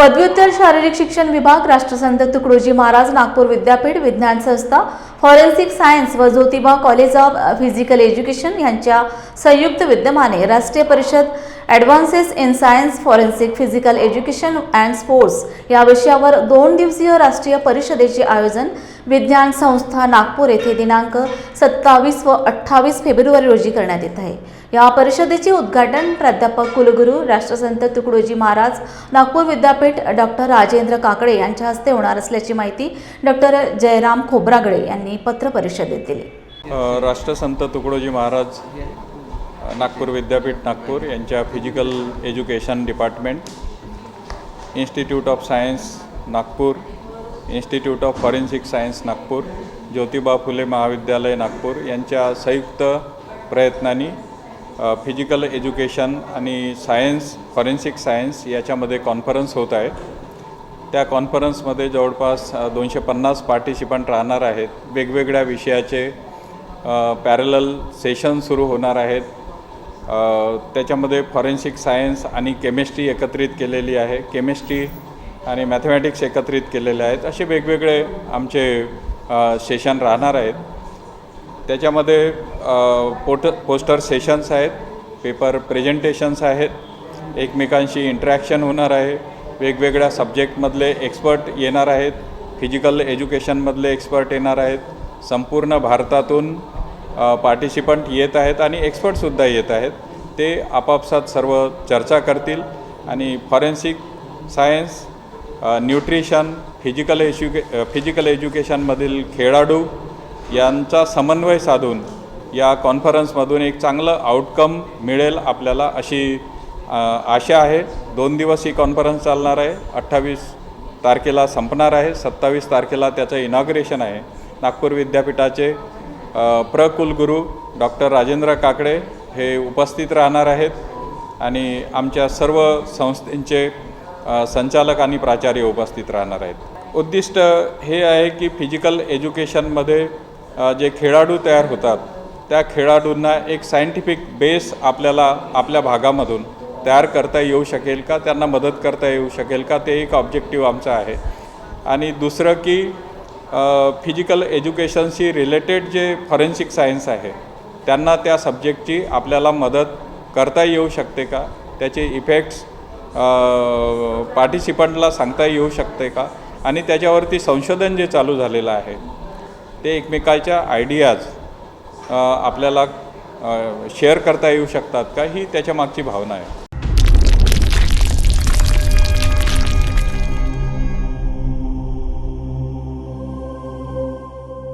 पदव्युत्तर शारीरिक शिक्षण विभाग राष्ट्रसंत तुकडोजी महाराज नागपूर विद्यापीठ विज्ञान संस्था फॉरेन्सिक सायन्स व Jyotiba college of physical education यांच्या संयुक्त विद्यमाने राष्ट्रीय परिषद advances in science forensic physical education and sports या विषयावर दोन दिवसीय राष्ट्रीय परिषदेचे आयोजन विज्ञान संस्था नागपूर येथे दिनांक सत्तावीस व अठ्ठावीस फेब्रुवारी रोजी करण्यात येत आहे. या परिषदेचे उद्घाटन प्राध्यापक कुलगुरू राष्ट्रसंत तुकडोजी महाराज नागपूर विद्यापीठ डॉक्टर राजेंद्र काकडे यांच्या हस्ते होणार असल्याची माहिती डॉक्टर जयराम खोब्रागडे यांनी पत्रपरिषदेत दिली. राष्ट्रसंत तुकडोजी महाराज नागपूर विद्यापीठ नागपूर यांच्या physical education department institute of science Nagpur institute of forensic science Nagpur Jyotiba Phule महाविद्यालय नागपूर यांच्या संयुक्त प्रयत्नांनी फिजिकल एज्युकेशन आणि सायन्स फॉरेन्सिक सायन्स याच्यामध्ये कॉन्फरन्स होत आहे त्या कॉन्फरन्समध्ये जवळपास दोनशे पन्नास पार्टिसिपंट राहणार आहेत. वेगवेगळ्या विषयाचे पॅरलल सेशन सुरू होणार आहेत. त्याच्यामध्ये फॉरेन्सिक सायन्स आणि केमिस्ट्री एकत्रित केलेली आहे. केमिस्ट्री आणि मॅथमॅटिक्स एकत्रित केलेले आहेत. असे वेगवेगळे आमचे सेशन राहणार आहेत. त्याच्यामध्ये पोट पोस्टर सेशन्स आहेत. पेपर प्रेझेंटेशन्स आहेत. एकमेकांशी इंटरॅक्शन होणार आहे. वेगवेगळ्या सब्जेक्टमधले एक्सपर्ट येणार आहेत. फिजिकल एज्युकेशनमधले एक्सपर्ट येणार आहेत. संपूर्ण भारतातून पार्टिसिपंट येत आहेत आणि एक्सपर्टसुद्धा येत आहेत. ते आपापसात सर्व चर्चा करतील आणि फॉरेन्सिक सायन्स न्यूट्रिशन फिजिकल एज्युके फिजिकल एज्युकेशनमधील खेळाडू यांचा समन्वय साधून या कॉन्फरन्समधून एक चांगलं आउटकम मिळेल आपल्याला अशी आशा आहे दोन दिवस ही कॉन्फरन्स चालणार आहे. अठ्ठावीस तारखेला संपणार आहे. सत्तावीस तारखेला त्याचं इनॉग्रेशन आहे. नागपूर विद्यापीठाचे प्रकुलगुरू डॉक्टर राजेंद्र काकडे हे उपस्थित राहणार आहेत आणि आमच्या सर्व संस्थेचे संचालक आणि प्राचार्य उपस्थित राहणार आहेत. उद्दिष्ट हे आहे की फिजिकल एज्युकेशनमध्ये जे खेळाडू तयार होतात त्या खेळाडूंना एक सायंटिफिक बेस आपल्याला आपल्या भागामधून तयार करता येऊ शकेल का? त्यांना मदत करता येऊ शकेल का? ते एक ऑब्जेक्टिव्ह आमचं आहे. आणि दुसरं की फिजिकल एज्युकेशनशी रिलेटेड जे फॉरेन्सिक सायन्स आहे त्यांना त्या सब्जेक्टची आपल्याला मदत करता येऊ शकते का? त्याचे इफेक्ट्स पार्टिसिपंटला सांगता येऊ शकते का? आणि त्याच्यावरती संशोधन जे चालू झालेलं आहे ते एकमेकाच्या आयडियाज आपल्याला शेअर करता येऊ शकतात का? ही त्याच्या मागची भावना आहे.